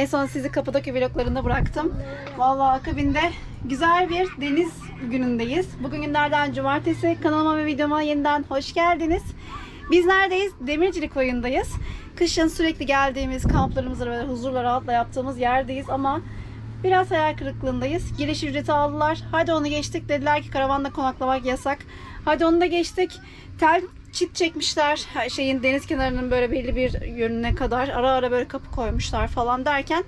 En son sizi Kapadokya vloglarında bıraktım. Vallahi akabinde güzel bir deniz günündeyiz. Bugün günlerden cumartesi. Kanalıma ve videoma yeniden hoş geldiniz. Biz neredeyiz? Demircilik koyundayız. Kışın sürekli geldiğimiz kamplarımızda böyle huzurla rahatla yaptığımız yerdeyiz ama Biraz hayal kırıklığındayız. Giriş ücreti aldılar. Hadi onu geçtik. Dediler ki karavanda konaklamak yasak. Hadi onu da geçtik. Tel çit çekmişler. Şeyin deniz kenarının böyle belli bir yönüne kadar. Ara ara böyle kapı koymuşlar falan derken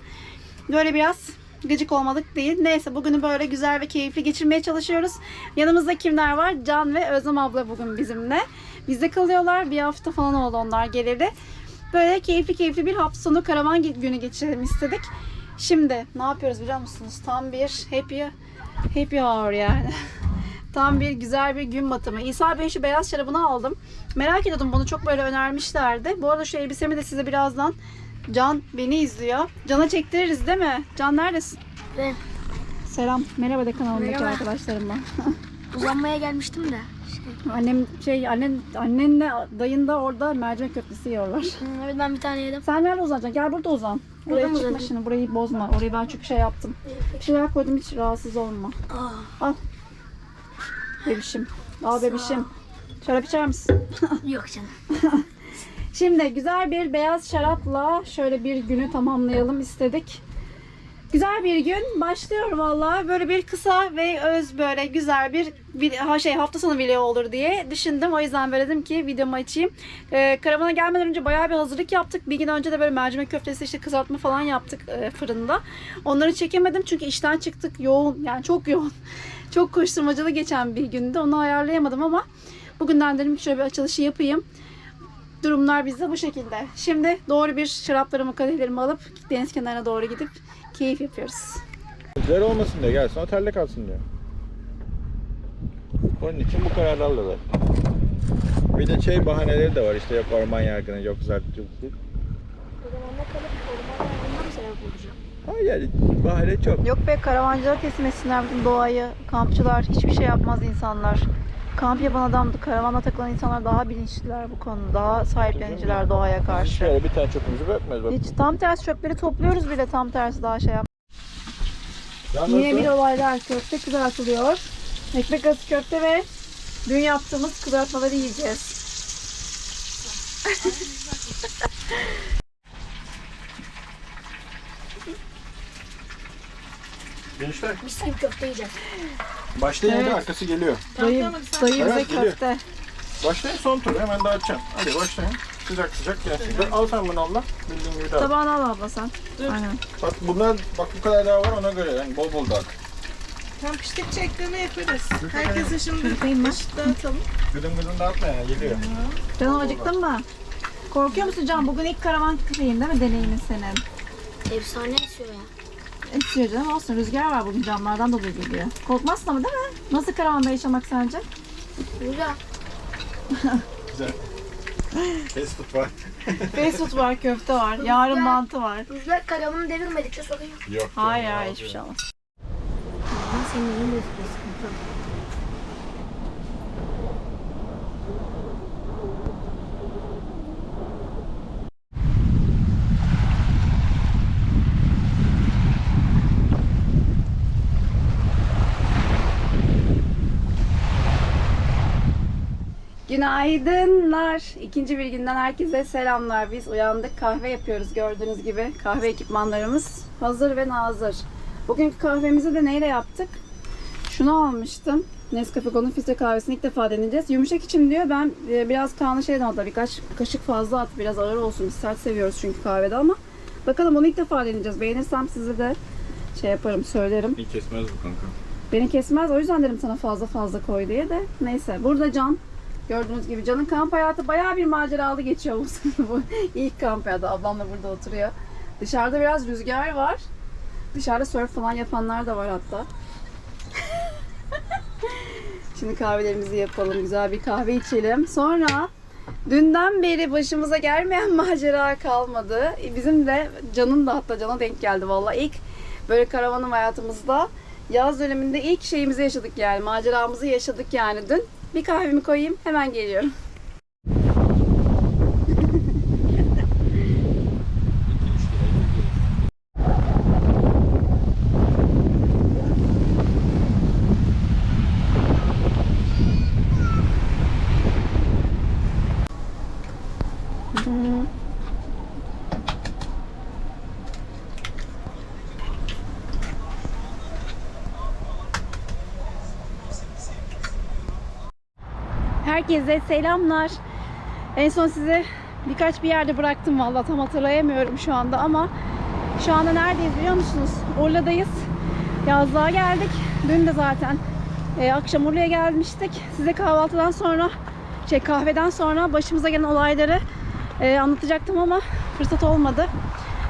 böyle biraz gıcık olmadık değil. Neyse bugünü böyle güzel ve keyifli geçirmeye çalışıyoruz. Yanımızda kimler var? Can ve Özlem abla bugün bizimle. Bizde kalıyorlar. Bir hafta falan oldu onlar geleli. Böyle keyifli keyifli bir hafta sonu karavan günü geçirelim istedik. Şimdi ne yapıyoruz biliyor musunuz? Tam bir happy happy hour yani. Tam bir güzel bir gün batımı. İsa Bey şu beyaz şarabını aldım. Merak ediyordum bunu çok böyle önermişlerdi. Bu arada şu elbisemi de size birazdan Can beni izliyor. Can'a çektiririz değil mi? Can neredesin? Ben Selam. Merhaba de kanalımdaki Merhaba. arkadaşlarımla. uzanmaya gelmiştim de. Şey, Annem şey annen annenle dayın da orada mercimek köftesi yiyorlar. evet ben bir tane yedim. Sen nerede uzanacaksın? Gel burada uzan. Burada Buraya mı çıkma şimdi. Burayı bozma. Orayı ben çünkü şey yaptım. Bir şeyler koydum hiç rahatsız olma. Aa, Al. Bebişim. Al bebişim. Şarap içer misin? yok canım. Şimdi güzel bir beyaz şarapla şöyle bir günü tamamlayalım istedik. Güzel bir gün başlıyor vallahi. Böyle bir kısa ve öz böyle güzel bir, bir şey hafta sonu video olur diye düşündüm. O yüzden böyle dedim ki videomu açayım. Ee, karavana gelmeden önce bayağı bir hazırlık yaptık. Bir gün önce de böyle mercimek köftesi işte kızartma falan yaptık e, fırında. Onları çekemedim çünkü işten çıktık yoğun yani çok yoğun. Çok koşturmacalı geçen bir gündü. Onu ayarlayamadım ama bugünden dedim ki şöyle bir açılışı yapayım. Durumlar bizde bu şekilde. Şimdi doğru bir şaraplarımı, kadehlerimi alıp deniz kenarına doğru gidip keyif yapıyoruz. Güzel olmasın diye gelsin otelde kalsın diyor. Onun için bu kararı aldılar. Bir de şey bahaneleri de var işte yok orman yargını yok zart yok zurt. Ormanda Hayır bahane çok. Yok be karavancılar kesmesinler bütün doğayı. Kampçılar hiçbir şey yapmaz insanlar. Kamp yapan adamdı. Karavana takılan insanlar daha bilinçliler bu konuda. Daha sahipleniciler doğaya karşı. Şöyle bir tane çöpümüzü bırakmaz bak. Hiç tam tersi çöpleri topluyoruz bile tam tersi daha şey yap. Yalnız Yine bir olaylar köfte kızartılıyor. Ekmek arası köfte ve dün yaptığımız kızartmaları yiyeceğiz. Gençler Mis gibi köfte yiyeceğiz. başlayın Evet. hadi arkası geliyor. Dayı, dayı bize Evet, geliyor. köfte. Başlayın son tur hemen dağıtacağım. Hadi başlayın. Sıcak sıcak gelsin. Dur, Al sen bunu Allah. Bildiğin gibi dağıt. Tabağını al abla sen. Aynen. Bak bunlar bak bu kadar daha var ona göre yani bol bol dağıt. Tam piştikçe ekleme yaparız. Herkese şimdi Yapayım mı? eşit dağıtalım. Gıdım gıdım dağıtma yani geliyor. Canım acıktın mı? Korkuyor musun Can? Bugün ilk karavan şeyin değil mi deneyimin senin? Efsane esiyor ya. Esiyor canım olsun. Rüzgar var bugün camlardan dolayı geliyor. Korkmazsın ama değil mi? Nasıl karavanda yaşamak sence? Güzel. Güzel. Fast food var. Fast food var, köfte var, yarın Güzel. mantı var. Rüzgar karavanı devirmedikçe sorun yok. Yok. Hayır hayır hiçbir şey olmaz. Ben senin elini de sıkıntı. Günaydınlar. İkinci bir günden herkese selamlar. Biz uyandık. Kahve yapıyoruz gördüğünüz gibi. Kahve ekipmanlarımız hazır ve nazır. Bugünkü kahvemizi de neyle yaptık? Şunu almıştım. Nescafe Gold'un filtre kahvesini ilk defa deneyeceğiz. Yumuşak için diyor. Ben e, biraz Kaan'a şeyden hatta birkaç kaşık fazla at. Biraz ağır olsun. Biz sert seviyoruz çünkü kahvede ama. Bakalım onu ilk defa deneyeceğiz. Beğenirsem size de şey yaparım, söylerim. İyi kesmez bu kanka. Beni kesmez. O yüzden dedim sana fazla fazla koy diye de. Neyse. Burada Can. Gördüğünüz gibi Can'ın kamp hayatı bayağı bir maceralı geçiyor bu bu ilk kamp hayatı. Ablam da burada oturuyor. Dışarıda biraz rüzgar var. Dışarıda surf falan yapanlar da var hatta. Şimdi kahvelerimizi yapalım. Güzel bir kahve içelim. Sonra dünden beri başımıza gelmeyen macera kalmadı. Bizim de Can'ın da hatta Can'a denk geldi vallahi. ilk böyle karavanım hayatımızda yaz döneminde ilk şeyimizi yaşadık yani. Maceramızı yaşadık yani dün. Bir kahvemi koyayım hemen geliyorum. Herkese selamlar. En son sizi birkaç bir yerde bıraktım vallahi tam hatırlayamıyorum şu anda ama şu anda neredeyiz biliyor musunuz? Urla'dayız. Yazlığa geldik. Dün de zaten e, akşam Urla'ya gelmiştik. Size kahvaltıdan sonra, şey kahveden sonra başımıza gelen olayları e, anlatacaktım ama fırsat olmadı.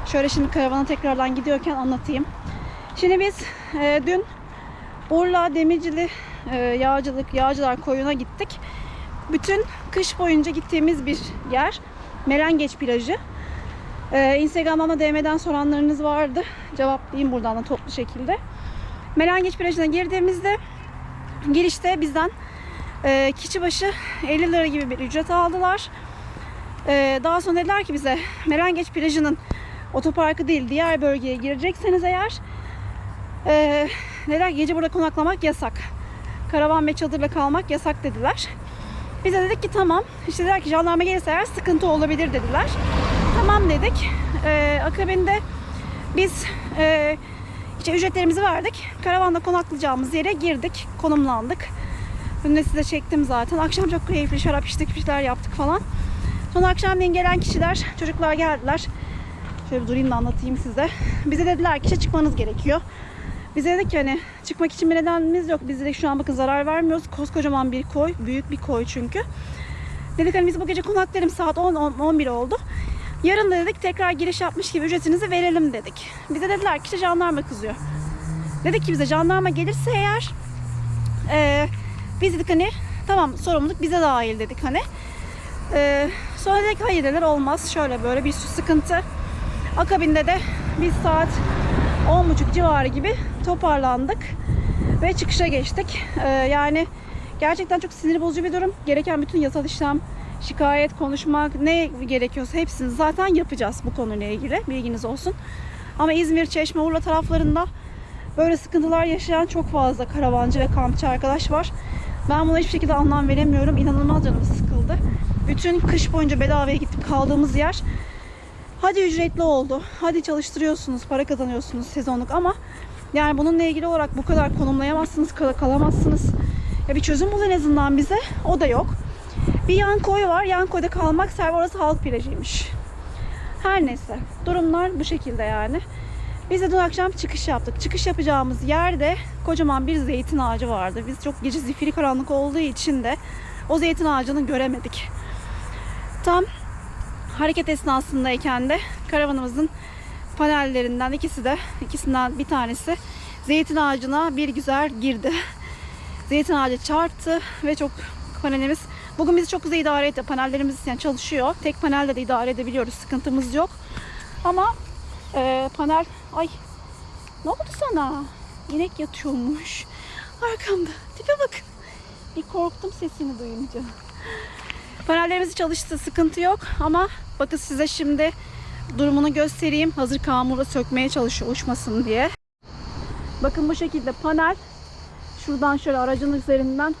Şöyle şimdi karavana tekrardan gidiyorken anlatayım. Şimdi biz e, dün Urla Demircili e, Yağcılık, Yağcılar Koyu'na gittik. Bütün kış boyunca gittiğimiz bir yer. Melengeç plajı. Ee, Instagram'dan da DM'den soranlarınız vardı. Cevaplayayım buradan da toplu şekilde. Melengeç plajına girdiğimizde girişte bizden e, kişi başı 50 lira gibi bir ücret aldılar. Ee, daha sonra dediler ki bize Melengeç plajının otoparkı değil diğer bölgeye girecekseniz eğer e, dediler gece burada konaklamak yasak. Karavan ve çadırla kalmak yasak dediler. Biz de dedik ki tamam. İşte dediler ki jandarma gelirse eğer sıkıntı olabilir dediler. Tamam dedik. Ee, akabinde biz e, işte ücretlerimizi verdik. Karavanda konaklayacağımız yere girdik. Konumlandık. De size çektim zaten. Akşam çok keyifli şarap içtik, bir şeyler yaptık falan. Sonra akşamleyin gelen kişiler, çocuklar geldiler. Şöyle bir durayım da anlatayım size. Bize dediler ki çıkmanız gerekiyor. Biz dedik ki hani çıkmak için bir nedenimiz yok. Biz dedik şu an bakın zarar vermiyoruz. Koskocaman bir koy. Büyük bir koy çünkü. Dedik hani biz bu gece konaklarım saat 10, 10 11 oldu. Yarın da dedik tekrar giriş yapmış gibi ücretinizi verelim dedik. Bize dediler ki işte jandarma kızıyor. Dedik ki bize jandarma gelirse eğer eee, biz dedik hani tamam sorumluluk bize dahil dedik hani. Eee, sonra dedik hayır dediler olmaz şöyle böyle bir sürü sıkıntı. Akabinde de biz saat 10.30 civarı gibi toparlandık ve çıkışa geçtik. Ee, yani gerçekten çok sinir bozucu bir durum. Gereken bütün yasal işlem, şikayet, konuşmak ne gerekiyorsa hepsini zaten yapacağız bu konuyla ilgili. Bilginiz olsun. Ama İzmir, Çeşme, Urla taraflarında böyle sıkıntılar yaşayan çok fazla karavancı ve kampçı arkadaş var. Ben buna hiçbir şekilde anlam veremiyorum. İnanılmaz canım sıkıldı. Bütün kış boyunca bedavaya gidip kaldığımız yer Hadi ücretli oldu. Hadi çalıştırıyorsunuz, para kazanıyorsunuz sezonluk ama yani bununla ilgili olarak bu kadar konumlayamazsınız, kal- kalamazsınız. Ya bir çözüm bul en azından bize. O da yok. Bir yan koy var. Yan koyda kalmak serbest. Orası halk plajıymış. Her neyse. Durumlar bu şekilde yani. Biz de dün akşam çıkış yaptık. Çıkış yapacağımız yerde kocaman bir zeytin ağacı vardı. Biz çok gece zifiri karanlık olduğu için de o zeytin ağacını göremedik. Tam hareket esnasındayken de karavanımızın panellerinden ikisi de ikisinden bir tanesi zeytin ağacına bir güzel girdi. Zeytin ağacı çarptı ve çok panelimiz bugün bizi çok güzel idare etti. Panellerimiz yani çalışıyor. Tek panelde de idare edebiliyoruz. Sıkıntımız yok. Ama e, panel ay ne oldu sana? İnek yatıyormuş. Arkamda. Tipe bakın. Bir korktum sesini duyunca. Panellerimiz çalıştı, sıkıntı yok ama bakın size şimdi durumunu göstereyim. Hazır kamura sökmeye çalışıyor uçmasın diye. Bakın bu şekilde panel şuradan şöyle aracın üzerinden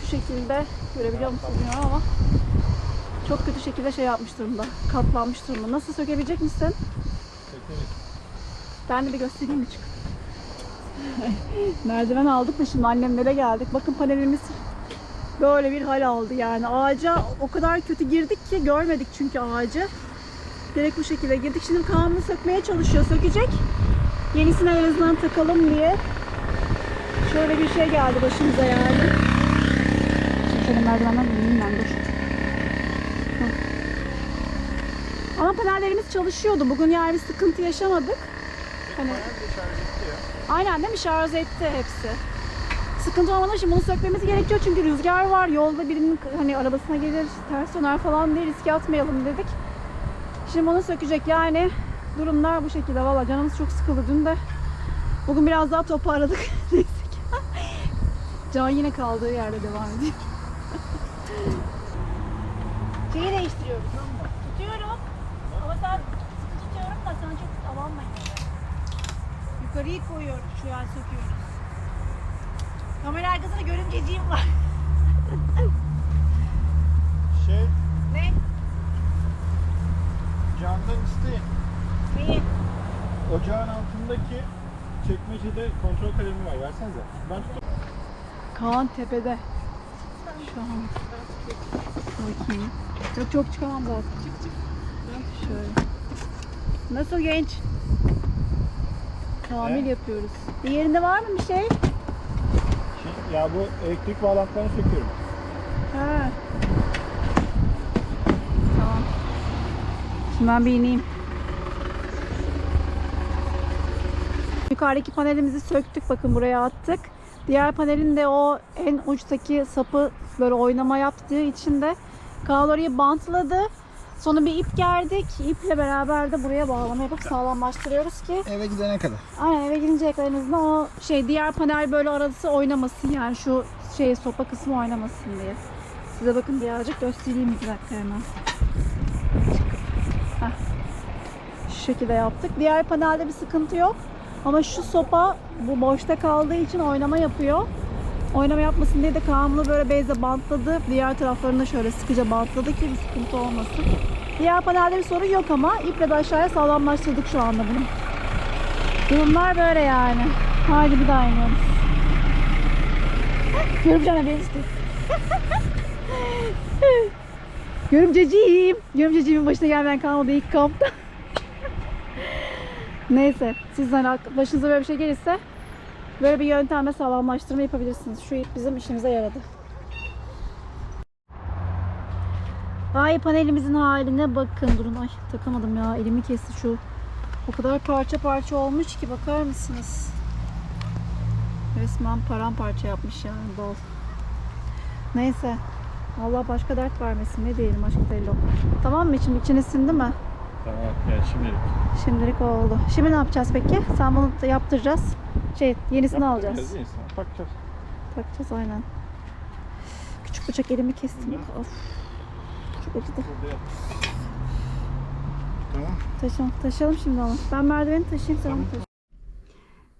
şu şekilde görebiliyor musunuz bilmiyorum ama çok kötü şekilde şey yapmış durumda. Katlanmış durumda. Nasıl sökebilecek misin? Ben de bir göstereyim mi çık? Merdiven aldık da şimdi annemlere geldik. Bakın panelimiz böyle bir hal aldı yani. Ağaca o kadar kötü girdik ki görmedik çünkü ağacı. Direkt bu şekilde girdik. Şimdi Kaan'ı sökmeye çalışıyor. Sökecek. Yenisini en azından takalım diye. Şöyle bir şey geldi başımıza yani. Şimdi şöyle merdivenden ineyim ben dur. Ama panellerimiz çalışıyordu. Bugün yani bir sıkıntı yaşamadık. Hani... Aynen değil mi? Şarj etti hepsi sıkıntı olmadan şimdi bunu sökmemiz gerekiyor çünkü rüzgar var. Yolda birinin hani arabasına gelir, ters döner falan diye riske atmayalım dedik. Şimdi bunu sökecek yani durumlar bu şekilde. Valla canımız çok sıkıldı dün de. Bugün biraz daha toparladık. Neyse ki. Can yine kaldığı yerde devam ediyor. Şeyi değiştiriyoruz. Tutuyorum. Ama tutuyorum da çok avanmayın. Yukarıyı koyuyorum. Şu an söküyoruz. Kamera arkasında görümceciğim var. Şey, ne? camdan isteyin. Neyi? Ocağın altındaki çekmecede kontrol kalemi var. Versenize. Ben tutup... Kaan tepede. Şu an. Bakayım. Yok çok çıkamam zaten. Çık çık. Şöyle. Nasıl genç? Tamir yapıyoruz. Bir yerinde var mı bir şey? Ya bu elektrik bağlantılarını söküyorum. Ha. Tamam. Şimdi ben bir ineyim. Yukarıdaki panelimizi söktük. Bakın buraya attık. Diğer panelin de o en uçtaki sapı böyle oynama yaptığı için de Kaan orayı bantladı. Sonra bir ip gerdik. İple beraber de buraya bağlama yapıp sağlamlaştırıyoruz ki Eve gidene kadar. Aynen eve girinceye kadar en azından o şey diğer panel böyle arası oynamasın yani şu şey sopa kısmı oynamasın diye. Size bakın birazcık göstereyim bir dakika hemen. Heh. Şu şekilde yaptık. Diğer panelde bir sıkıntı yok. Ama şu sopa bu boşta kaldığı için oynama yapıyor. Oynama yapmasın diye de Kaan'la böyle bezle bantladı. Diğer taraflarını şöyle sıkıca bantladı ki bir sıkıntı olmasın. Diğer panelde bir sorun yok ama iple de aşağıya sağlamlaştırdık şu anda bunu. Durumlar böyle yani. Haydi bir daha iniyoruz. Görümcene benziyor. Görümceciğim. Görümceciğimin başına gelmeyen kalmadı ilk kampta. Neyse. Siz hani başınıza böyle bir şey gelirse böyle bir yöntemle sağlamlaştırma yapabilirsiniz. Şu ip bizim işimize yaradı. Ay panelimizin haline bakın. Durun ay takamadım ya. Elimi kesti şu. O kadar parça parça olmuş ki bakar mısınız? Resmen paramparça yapmış yani bol. Neyse. Allah başka dert vermesin. Ne diyelim aşk Tello. Tamam mı? Şimdi içine sindi mi? Tamam yani şimdilik. Şimdilik oldu. Şimdi ne yapacağız peki? Sen bunu yaptıracağız. Şey yenisini alacağız. Yapacağız, değil? Bakacağız. Takacağız aynen. Küçük bıçak elimi kestim. Of. Çok acıdı. Burada yap. Tamam. Taşıyalım, taşıyalım şimdi onu. Ben merdiveni taşıyayım sen onu taşı.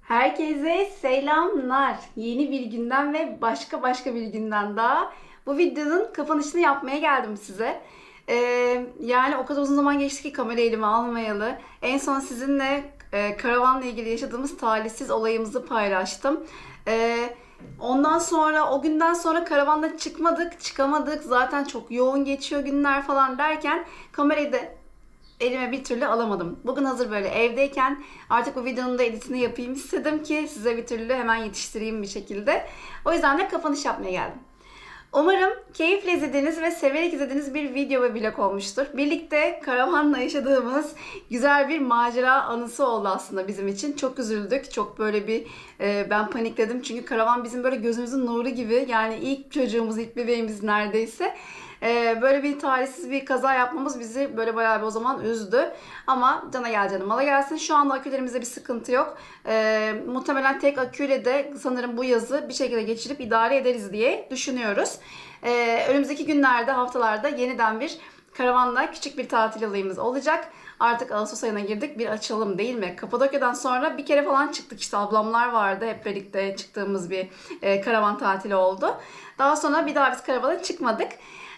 Herkese selamlar. Yeni bir günden ve başka başka bir günden daha. Bu videonun kapanışını yapmaya geldim size. Ee, yani o kadar uzun zaman geçti ki kamerayı elime almayalı. En son sizinle e, karavanla ilgili yaşadığımız talihsiz olayımızı paylaştım. Ee, ondan sonra o günden sonra karavanla çıkmadık, çıkamadık. Zaten çok yoğun geçiyor günler falan derken kamerayı da elime bir türlü alamadım. Bugün hazır böyle evdeyken artık bu videonun da editini yapayım istedim ki size bir türlü hemen yetiştireyim bir şekilde. O yüzden de kapanış yapmaya geldim. Umarım keyifle izlediğiniz ve severek izlediğiniz bir video ve vlog olmuştur. Birlikte karavanla yaşadığımız güzel bir macera anısı oldu aslında bizim için. Çok üzüldük. Çok böyle bir e, ben panikledim. Çünkü karavan bizim böyle gözümüzün nuru gibi. Yani ilk çocuğumuz, ilk bebeğimiz neredeyse. E, böyle bir talihsiz bir kaza yapmamız bizi böyle bayağı bir o zaman üzdü. Ama cana gel canım mala gelsin. Şu anda akülerimizde bir sıkıntı yok. E, muhtemelen tek aküyle de sanırım bu yazı bir şekilde geçirip idare ederiz diye düşünüyoruz. E, önümüzdeki günlerde, haftalarda yeniden bir karavanla küçük bir tatil alayımız olacak. Artık Ağustos ayına girdik. Bir açalım değil mi? Kapadokya'dan sonra bir kere falan çıktık işte ablamlar vardı. Hep birlikte çıktığımız bir e, karavan tatili oldu. Daha sonra bir daha biz karavana çıkmadık.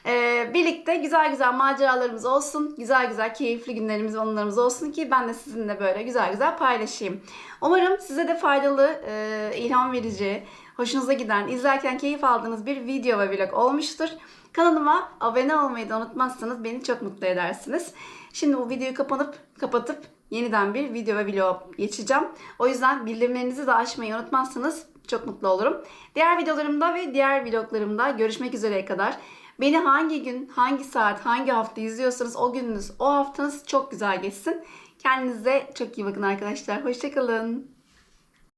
Ee, birlikte güzel güzel maceralarımız olsun. Güzel güzel keyifli günlerimiz, anılarımız olsun ki ben de sizinle böyle güzel güzel paylaşayım. Umarım size de faydalı, e, ilham verici, hoşunuza giden, izlerken keyif aldığınız bir video ve vlog olmuştur. Kanalıma abone olmayı da unutmazsanız beni çok mutlu edersiniz. Şimdi bu videoyu kapanıp kapatıp yeniden bir video ve vlog geçeceğim. O yüzden bildirimlerinizi de açmayı unutmazsanız çok mutlu olurum. Diğer videolarımda ve diğer vloglarımda görüşmek üzere kadar. Beni hangi gün, hangi saat, hangi hafta izliyorsanız o gününüz, o haftanız çok güzel geçsin. Kendinize çok iyi bakın arkadaşlar. Hoşçakalın.